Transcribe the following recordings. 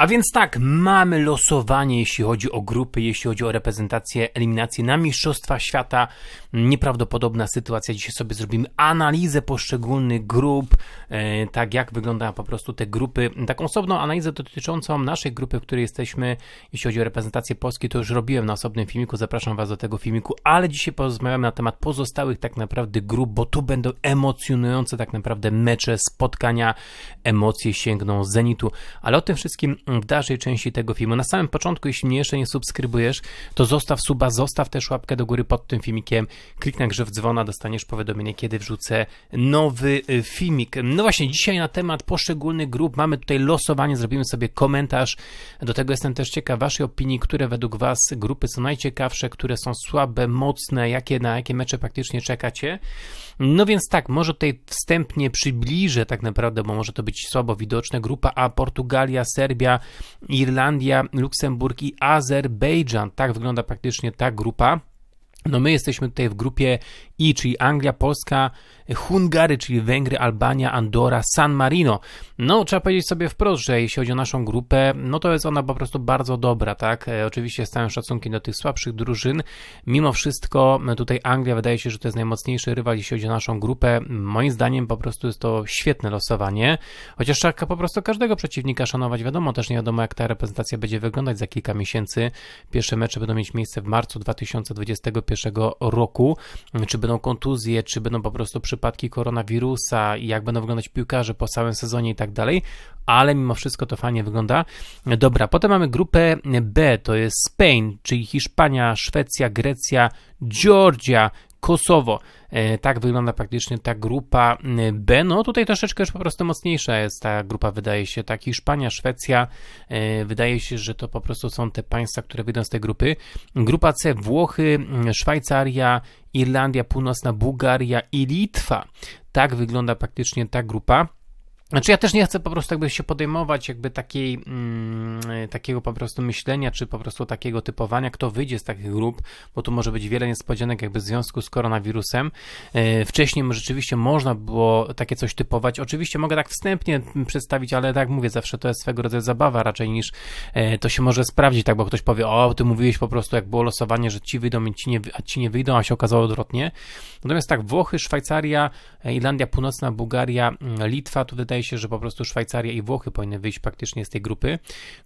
A więc tak, mamy losowanie, jeśli chodzi o grupy, jeśli chodzi o reprezentację, eliminację na Mistrzostwa Świata. Nieprawdopodobna sytuacja. Dzisiaj sobie zrobimy analizę poszczególnych grup, e, tak jak wyglądają po prostu te grupy. Taką osobną analizę dotyczącą naszej grupy, w której jesteśmy, jeśli chodzi o reprezentację Polski, to już robiłem na osobnym filmiku. Zapraszam Was do tego filmiku, ale dzisiaj porozmawiamy na temat pozostałych tak naprawdę grup, bo tu będą emocjonujące tak naprawdę mecze, spotkania, emocje sięgną zenitu, ale o tym wszystkim dalszej części tego filmu. Na samym początku, jeśli mnie jeszcze nie subskrybujesz, to zostaw suba, zostaw też łapkę do góry pod tym filmikiem, kliknij na grzew dzwona, dostaniesz powiadomienie, kiedy wrzucę nowy y, filmik. No właśnie, dzisiaj na temat poszczególnych grup mamy tutaj losowanie, zrobimy sobie komentarz. Do tego jestem też ciekaw waszej opinii, które według was grupy są najciekawsze, które są słabe, mocne, jakie na jakie mecze praktycznie czekacie. No więc tak, może tutaj wstępnie przybliżę tak naprawdę, bo może to być słabo widoczne. Grupa A, Portugalia, Serbia, Irlandia, Luksemburg i Azerbejdżan. Tak wygląda praktycznie ta grupa. No my jesteśmy tutaj w grupie I, czyli Anglia, Polska, Hungary, czyli Węgry, Albania, Andora, San Marino. No, trzeba powiedzieć sobie wprost, że jeśli chodzi o naszą grupę, no to jest ona po prostu bardzo dobra, tak? E, oczywiście z całym szacunkiem do tych słabszych drużyn. Mimo wszystko tutaj Anglia wydaje się, że to jest najmocniejszy rywal, jeśli chodzi o naszą grupę. Moim zdaniem po prostu jest to świetne losowanie, chociaż trzeba po prostu każdego przeciwnika szanować. Wiadomo, też nie wiadomo jak ta reprezentacja będzie wyglądać za kilka miesięcy. Pierwsze mecze będą mieć miejsce w marcu 2021 roku. Czy będą kontuzje, czy będą po prostu przypadki koronawirusa i jak będą wyglądać piłkarze po całym sezonie i tak dalej, ale mimo wszystko to fajnie wygląda. Dobra, potem mamy grupę B, to jest Spain, czyli Hiszpania, Szwecja, Grecja, Georgia, Kosowo. E, tak wygląda praktycznie ta grupa B. No tutaj troszeczkę już po prostu mocniejsza jest ta grupa, wydaje się. Tak, Hiszpania, Szwecja. E, wydaje się, że to po prostu są te państwa, które wyjdą z tej grupy. Grupa C, Włochy, Szwajcaria, Irlandia Północna, Bułgaria i Litwa. Tak wygląda praktycznie ta grupa. Znaczy ja też nie chcę po prostu jakby się podejmować jakby takiej, mm, takiego po prostu myślenia, czy po prostu takiego typowania, kto wyjdzie z takich grup, bo tu może być wiele niespodzianek jakby w związku z koronawirusem. E, wcześniej rzeczywiście można było takie coś typować. Oczywiście mogę tak wstępnie przedstawić, ale tak mówię, zawsze to jest swego rodzaju zabawa raczej niż e, to się może sprawdzić, tak, bo ktoś powie, o, ty mówiłeś po prostu jak było losowanie, że ci wyjdą, ci nie, a ci nie wyjdą, a się okazało odwrotnie. Natomiast tak, Włochy, Szwajcaria, e, Irlandia Północna, Bułgaria, Litwa, tu wydaje wydaje się, że po prostu Szwajcaria i Włochy powinny wyjść praktycznie z tej grupy.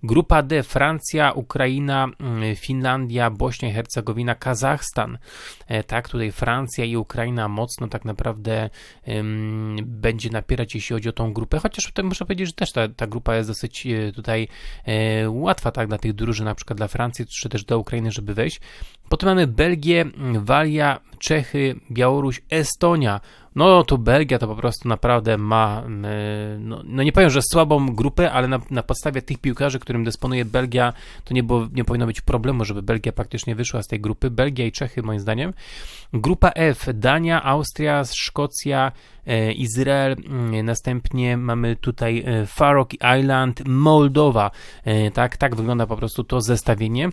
Grupa D, Francja, Ukraina, mm, Finlandia, Bośnia i Hercegowina, Kazachstan. E, tak, tutaj Francja i Ukraina mocno tak naprawdę um, będzie napierać, jeśli chodzi o tą grupę, chociaż tutaj muszę powiedzieć, że też ta, ta grupa jest dosyć e, tutaj e, łatwa, tak, dla tych drużyn, na przykład dla Francji, czy też dla Ukrainy, żeby wejść. Potem mamy Belgię, Walia, Czechy, Białoruś, Estonia. No tu Belgia to po prostu naprawdę ma, no, no nie powiem, że słabą grupę, ale na, na, podstawie tych piłkarzy, którym dysponuje Belgia, to nie, było, nie powinno być problemu, żeby Belgia praktycznie wyszła z tej grupy. Belgia i Czechy moim zdaniem. Grupa F, Dania, Austria, Szkocja, e, Izrael, mm, następnie mamy tutaj e, Faroe Island, Mołdowa. E, tak, tak wygląda po prostu to zestawienie.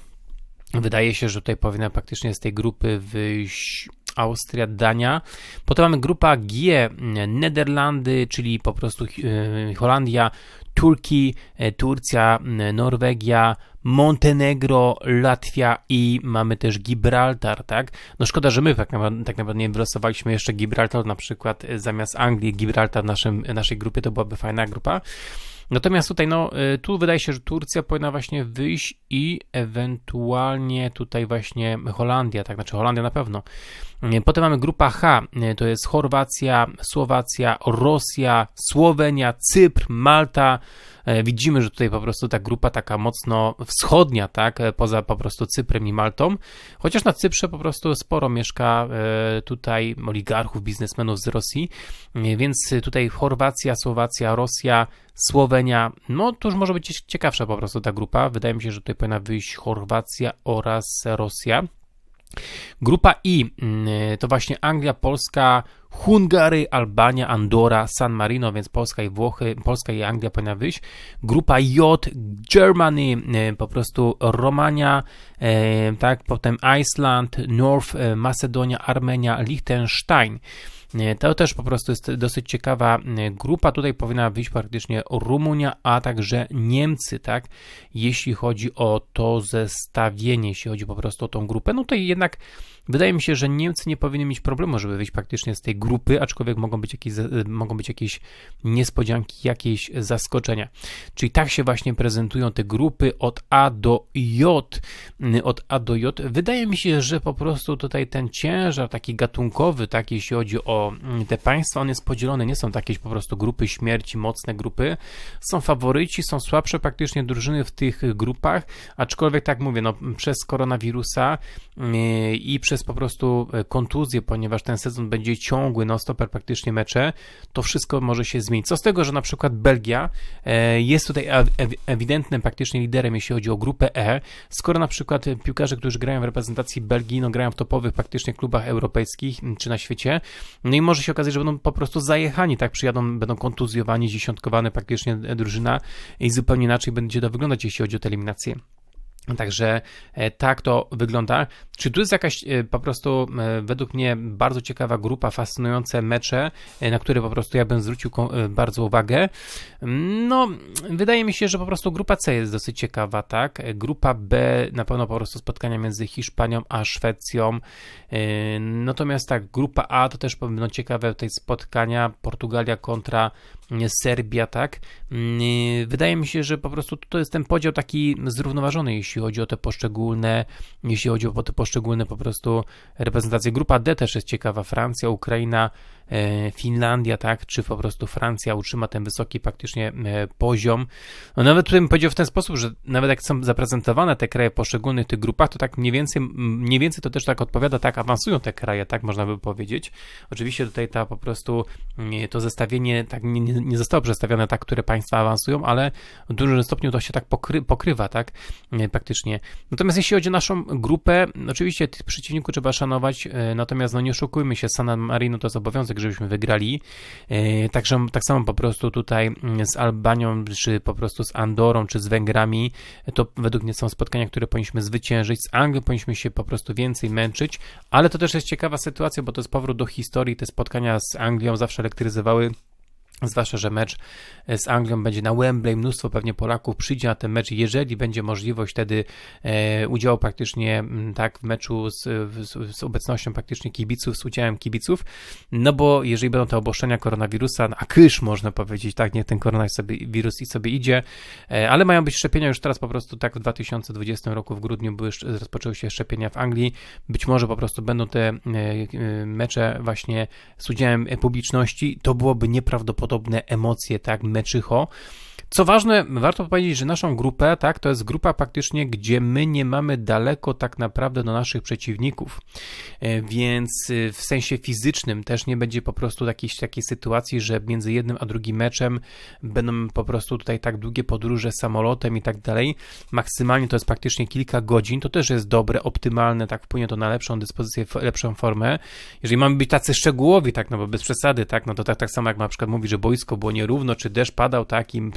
Wydaje się, że tutaj powinna praktycznie z tej grupy wyjść Austria, Dania. Potem mamy grupa G, Nederlandy, czyli po prostu e, Holandia, Turki, e, Turcja, Norwegia, Montenegro, Latvia i mamy też Gibraltar, tak? No szkoda, że my tak naprawdę, tak naprawdę nie wylosowaliśmy jeszcze Gibraltar na przykład e, zamiast Anglii, Gibraltar w naszym, naszej grupie, to byłaby fajna grupa. Natomiast tutaj, no, y, tu wydaje się, że Turcja powinna właśnie wyjść i ewentualnie tutaj właśnie Holandia, tak, znaczy Holandia na pewno. Y, potem mamy grupa H, y, to jest Chorwacja, Słowacja, Rosja, Słowenia, Cypr, Malta, widzimy, że tutaj po prostu ta grupa taka mocno wschodnia, tak, e, poza po prostu Cyprem i Maltą, chociaż na Cyprze po prostu sporo mieszka e, tutaj oligarchów, biznesmenów z Rosji, więc tutaj Chorwacja, Słowacja, Rosja, Słowenia, no to już może być ciekawsza po prostu ta grupa. Wydaje mi się, że tutaj powinna wyjść Chorwacja oraz Rosja. Grupa I mm, to właśnie Anglia, Polska, Hungary, Albania, Andora, San Marino, więc Polska i Włochy, Polska i Anglia powinna wyjść. Grupa J, Germany, e, po prostu Romania, e, tak, potem Iceland, North e, Macedonia, Armenia, Liechtenstein. To też po prostu jest dosyć ciekawa grupa. Tutaj powinna wyjść praktycznie Rumunia, a także Niemcy, tak? Jeśli chodzi o to zestawienie, jeśli chodzi po prostu o tą grupę. No tutaj jednak wydaje mi się, że Niemcy nie powinny mieć problemu, żeby wyjść praktycznie z tej grupy, aczkolwiek mogą być jakieś, e, mogą być jakieś niespodzianki, jakieś zaskoczenia. Czyli tak się właśnie prezentują te grupy od A do J. Od A do J. Wydaje mi się, że po prostu tutaj ten ciężar taki gatunkowy, tak, jeśli chodzi o mm, te państwa, on jest podzielony, nie są takie po prostu grupy śmierci, mocne grupy. Są faworyci, są słabsze praktycznie drużyny w tych grupach, aczkolwiek tak mówię, no przez koronawirusa yy, i przez po prostu e, kontuzję, ponieważ ten sezon będzie ciągły, no stoper praktycznie mecze, to wszystko może się zmienić. Co z tego, że na przykład Belgia e, jest tutaj ew- ew- ewidentnym praktycznie liderem, jeśli chodzi o grupę E, skoro na przykład piłkarze, którzy grają w reprezentacji Belgii, no grają w topowych praktycznie klubach europejskich czy na świecie, no i może się okazać, że będą po prostu zajechani, tak, przyjadą, będą kontuzjowani, dziesiątkowane praktycznie drużyna i zupełnie inaczej będzie to wyglądać, jeśli chodzi o te eliminacje. Także e, tak to wygląda. Czy tu jest jakaś e, po prostu e, według mnie bardzo ciekawa grupa, fascynujące mecze, na które po prostu ja bym zwrócił bardzo uwagę? No, wydaje mi się, że po prostu grupa C jest dosyć ciekawa, tak? Grupa B na pewno po prostu spotkania między Hiszpanią a Szwecją. Natomiast tak, grupa A to też będą ciekawe tutaj spotkania Portugalia kontra Serbia, tak? Wydaje mi się, że po prostu to jest ten podział taki zrównoważony, jeśli chodzi o te poszczególne, jeśli chodzi o te poszczególne po prostu reprezentacje. Grupa D też jest ciekawa, Francja, Ukraina, e, Finlandia, tak? Czy po prostu Francja utrzyma ten wysoki praktycznie e, poziom. No nawet bym powiedział w ten sposób, że nawet jak są zaprezentowane te kraje w poszczególnych tych grupach, to tak mniej więcej, mniej więcej to też tak odpowiada, tak awansują te kraje, tak można by powiedzieć. Oczywiście tutaj ta po prostu mm, to zestawienie tak nie, nie nie zostało przedstawione tak, które państwa awansują, ale w dużym stopniu to się tak pokry, pokrywa, tak, e, praktycznie. Natomiast jeśli chodzi o naszą grupę, oczywiście tych przeciwników trzeba szanować, e, natomiast no nie oszukujmy się, San Marino to jest obowiązek, żebyśmy wygrali. E, Także tak samo po prostu tutaj mm, z Albanią, czy po prostu z Andorą, czy z Węgrami, to według mnie są spotkania, które powinniśmy zwyciężyć. Z Anglią powinniśmy się po prostu więcej męczyć, ale to też jest ciekawa sytuacja, bo to jest powrót do historii. Te spotkania z Anglią zawsze elektryzowały Zwłaszcza, że mecz e, z Anglią będzie na Wembley, mnóstwo pewnie Polaków przyjdzie na ten mecz, jeżeli będzie możliwość wtedy e, udziału praktycznie m, tak w meczu z, z, z obecnością praktycznie kibiców, z udziałem kibiców, no bo jeżeli będą te obostrzenia koronawirusa, a kysz można powiedzieć, tak, niech ten koronawirus sobie, wirus i sobie idzie, e, ale mają być szczepienia już teraz po prostu tak w 2020 roku w grudniu były, rozpoczęły się szczepienia w Anglii, być może po prostu będą te e, e, mecze właśnie z udziałem publiczności, to byłoby nieprawdopodobne emocje, tak, meczycho. Co ważne, warto powiedzieć, że naszą grupę, tak, to jest grupa praktycznie, gdzie my nie mamy daleko tak naprawdę do naszych przeciwników, E, więc e, w sensie fizycznym też nie będzie po prostu jakiejś takiej sytuacji, że między jednym a drugim meczem będą po prostu tutaj tak długie podróże samolotem i tak dalej. Maksymalnie to jest praktycznie kilka godzin, to też jest dobre, optymalne, tak wpłynie to na lepszą dyspozycję, lepszą formę. Jeżeli mamy być tacy szczegółowi, tak, no bo bez przesady, tak, no to tak, tak samo jak na przykład mówi, że boisko było nierówno, czy deszcz padał, tak, i my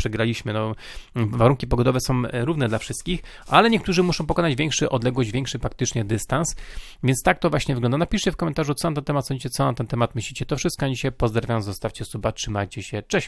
no warunki pogodowe są e, równe dla wszystkich, ale niektórzy muszą pokonać większy odległość, większy praktycznie dystans, więc tak to właśnie wygląda. Napiszcie w komentarzu, co na ten temat sądzicie, co na ten temat myślicie. To wszystko dzisiaj. Pozdrawiam, zostawcie suba, trzymajcie się, cześć!